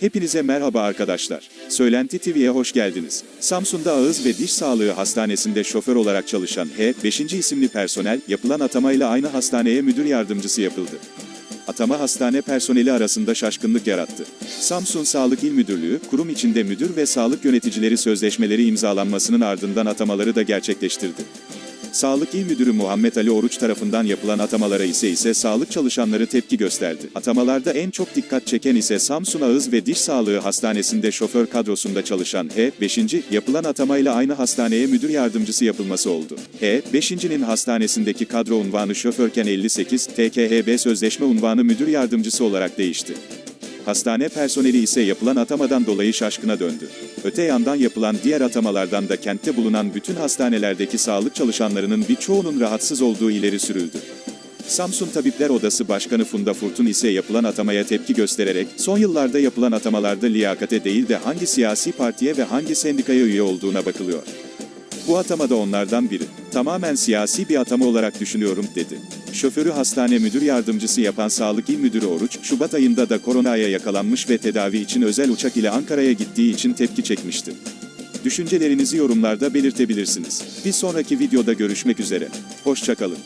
Hepinize merhaba arkadaşlar. Söylenti TV'ye hoş geldiniz. Samsun'da Ağız ve Diş Sağlığı Hastanesi'nde şoför olarak çalışan H. 5. isimli personel, yapılan atamayla aynı hastaneye müdür yardımcısı yapıldı. Atama hastane personeli arasında şaşkınlık yarattı. Samsun Sağlık İl Müdürlüğü, kurum içinde müdür ve sağlık yöneticileri sözleşmeleri imzalanmasının ardından atamaları da gerçekleştirdi. Sağlık İl Müdürü Muhammed Ali Oruç tarafından yapılan atamalara ise ise sağlık çalışanları tepki gösterdi. Atamalarda en çok dikkat çeken ise Samsun Ağız ve Diş Sağlığı Hastanesi'nde şoför kadrosunda çalışan H. 5. yapılan atamayla aynı hastaneye müdür yardımcısı yapılması oldu. H. 5.'nin hastanesindeki kadro unvanı şoförken 58, TKHB sözleşme unvanı müdür yardımcısı olarak değişti. Hastane personeli ise yapılan atamadan dolayı şaşkına döndü. Öte yandan yapılan diğer atamalardan da kentte bulunan bütün hastanelerdeki sağlık çalışanlarının birçoğunun rahatsız olduğu ileri sürüldü. Samsun Tabipler Odası Başkanı Funda Furtun ise yapılan atamaya tepki göstererek, son yıllarda yapılan atamalarda liyakate değil de hangi siyasi partiye ve hangi sendikaya üye olduğuna bakılıyor. Bu atama da onlardan biri. Tamamen siyasi bir atama olarak düşünüyorum, dedi. Şoförü hastane müdür yardımcısı yapan Sağlık İl Müdürü Oruç, Şubat ayında da koronaya yakalanmış ve tedavi için özel uçak ile Ankara'ya gittiği için tepki çekmişti. Düşüncelerinizi yorumlarda belirtebilirsiniz. Bir sonraki videoda görüşmek üzere. Hoşçakalın.